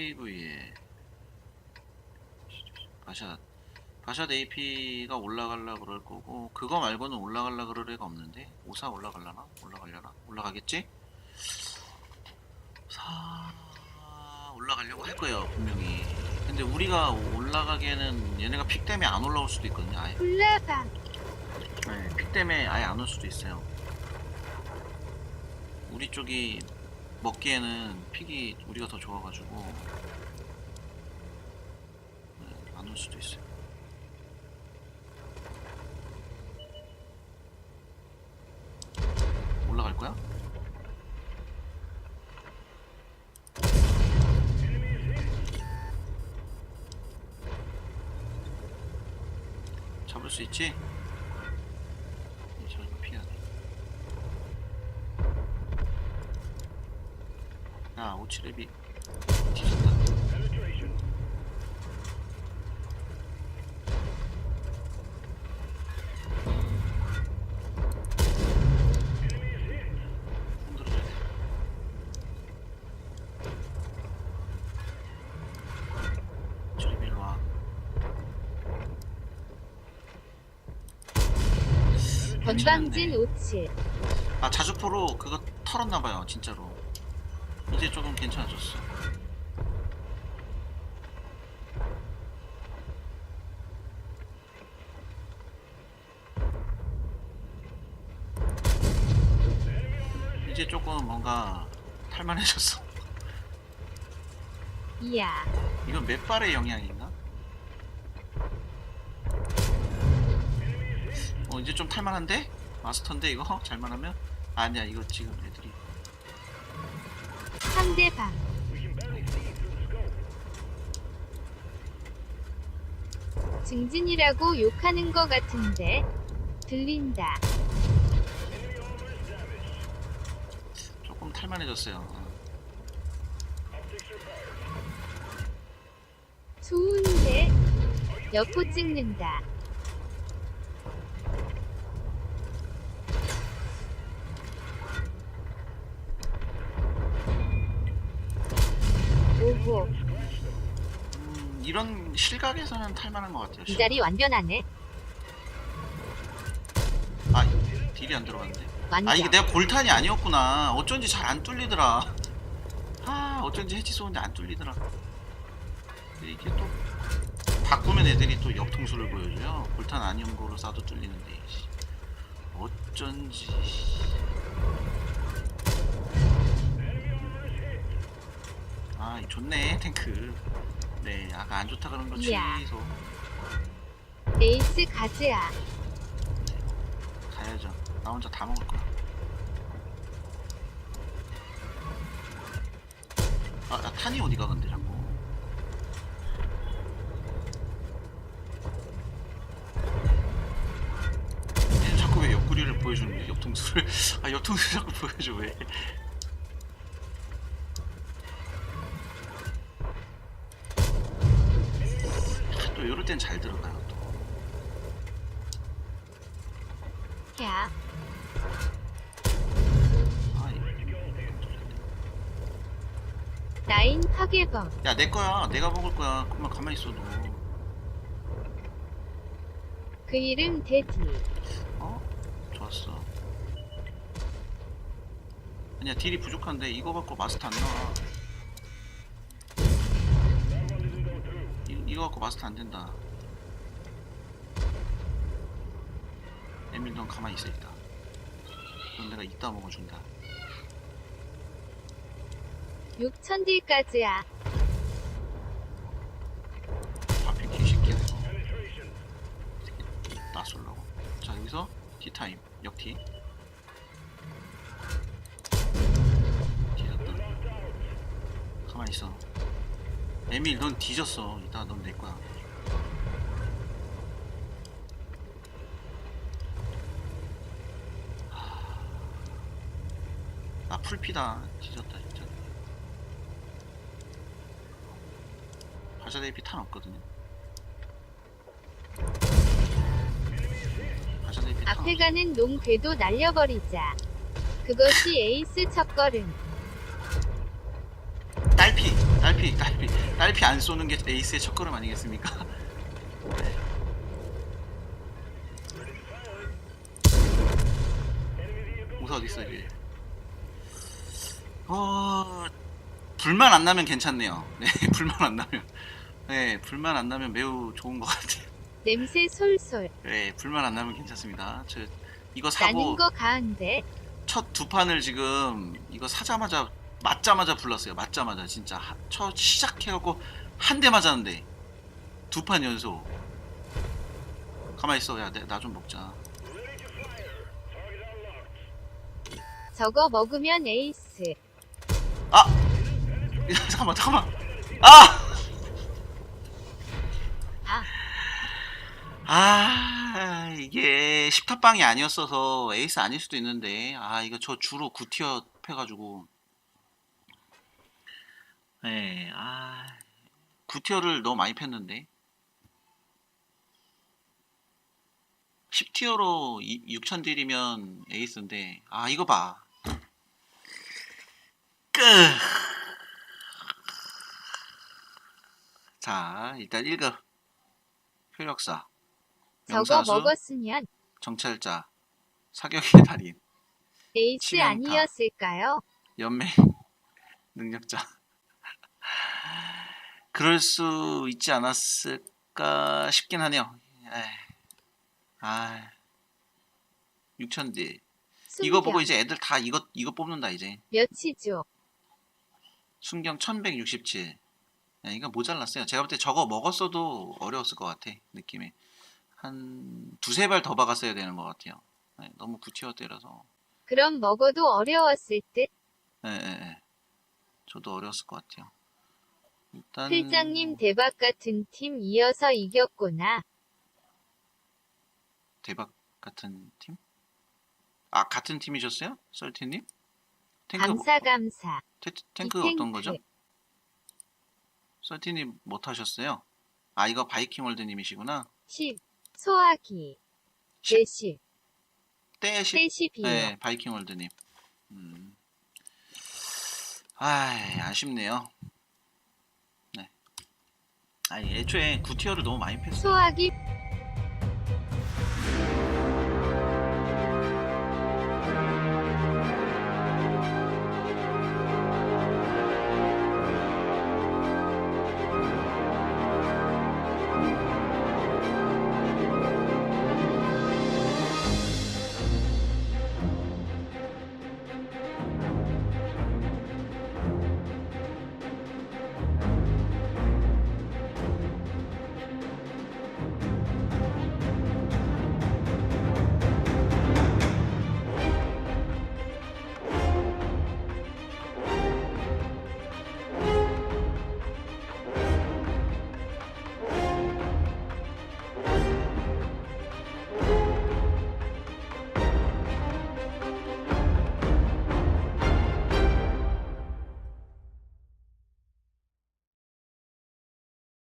KV에 바샷 바샷 AP가 올라갈라 그럴 거고 그거 말고는 올라갈라 그럴 애가 없는데 오사 올라갈라나? 올라가려나? 올라가겠지? 사 올라가려고 할 거예요 분명히 근데 우리가 올라가기에는 얘네가 픽 때문에 안 올라올 수도 있거든요 아예 올라가 네, 픽 때문에 아예 안 올 수도 있어요. 우리 쪽이 먹기에는 픽이 우리가 더 좋아가지고 네, 안올 수도 있어요. 올라갈 거야? 잡을 수 있지? 저거 피해야 돼. 야, 오치레비 뒤졌다. 건방진 오칠. 아 자주포로 그거 털었나봐요 진짜로 이제 조금 괜찮아졌어 이제 조금 뭔가 탈만해졌어 이야 이건 맷발의 영향인가? 어 이제 좀 탈만한데? 마스터인데 이거? 잘만 하면? 아니야 이거 지금 애들이 상대방. 증진이라고 욕하는 거 같은데 들린다. 조금 탈만해졌어요. 어. 좋은데? 여포 찍는다 오호 음, 이런 실각에서는 탈만한 것 같아요 이 자리 완변하네. 아 딜이 안 들어갔는데 완전. 아 이게 내가 골탄이 아니었구나. 어쩐지 잘 안 뚫리더라. 아 어쩐지 해치 쏘는데 안 뚫리더라. 근데 이게 또 바꾸면 애들이 또 옆통수를 보여줘요. 골탄 아니온 거로 쏴도 뚫리는데 씨. 어쩐지 아 좋네 탱크. 네 아까 안 좋다 그런 거 이야. 취소. 에이스 가즈아 가야죠. 나 혼자 다 먹을 거야. 아, 야, 탄이 어디가 근데 자꾸? 얘는 자꾸 왜 옆구리를 보여주는 거야? 옆통수를? 아 옆통수 자꾸 보여줘 왜 또 이럴 땐 잘 들어가요 또야 아, 이- 나인 파괴범 야, 내 거야. 내가 먹을 거야. 그만 가만히 있어도. 그 이름 대디 어? 좋았어. 아니야, 딜이 부족한데 이거 갖고 마스터 안 나와. 이, 이거 갖고 마스터 안 된다. 에밀 넌 가만히 있어 있다. 그럼 내가 이따 먹어준다. 6천딜까지야 앞에 개새끼야. 나 쏠라고. 자, 여기서 티타임. 역티. 뒤졌다. 가만히 있어. 에밀, 넌 뒤졌어. 이따 넌 내 거야. 하... 나 풀피다. 뒤졌다, 진짜. 바자 대비 탄 없거든요. 탄 앞에. 가는 농궤도 날려버리자 그것이 에이스 첫걸음 딸피 딸피 딸피 딸피 안 쏘는 게 에이스의 첫걸음 아니겠습니까? 네. 우사 어디 있어 이게? 어 불만 안 나면 괜찮네요. 네 불만 안 나면 네 불만 안 나면 매우 좋은 것 같아요. 냄새 솔솔. 네 불만 안 나면 괜찮습니다. 저 이거 나는 사고 거 가은데. 첫 두 판을 지금 이거 사자마자 맞자마자 불렀어요. 맞자마자 진짜 하- 첫 시작해갖고 한 대 맞았는데 두 판 연속. 가만 있어, 야, 나 좀 먹자. 저거 먹으면 에이스. 아, 야, 잠깐만, 잠깐만. 아, 아, 아, 이게 10탑방이 아니었어서 에이스 아닐 수도 있는데, 아, 이거 저 주로 9티어 패가지고. 네, 아, 9티어를 너무 많이 팼는데. 10티어로 6,000딜이면 에이스인데, 아, 이거 봐. 끝! 자, 일단 1급. 효력사. 저거 명사수, 먹었으면 정찰자, 사격의 달인, 에이스 치명타. 아니었을까요? 연맹, 능력자. 그럴 수 있지 않았을까 싶긴 하네요. 에이. 아, 6천디. 이거 순경. 보고 이제 애들 다 이거 이거 뽑는다 이제. 몇이죠? 순경 1167. 야, 이거 모자랐어요. 제가 볼 때 저거 먹었어도 어려웠을 것 같아. 느낌이. 한 두세 발 더 박았어야 되는 것 같아요. 네, 너무 구티어 때라서. 그럼 먹어도 어려웠을 듯. 예, 예, 예. 저도 어려웠을 것 같아요. 일단 필장님 대박 같은 팀 이어서 이겼구나. 대박 같은 팀? 아 같은 팀이셨어요? 썰티님? 탱크 감사 감사. 테, 탱크 이 어떤 거죠? 썰티님 뭐 타셨어요? 아 이거 바이킹 월드님이시구나. 10. 소화기. 제시. 떼시 비요. 네, 바이킹 월드님. 음. 아, 아쉽네요. 네. 아니, 애초에 구티어를 너무 많이 뺐어요. 소화기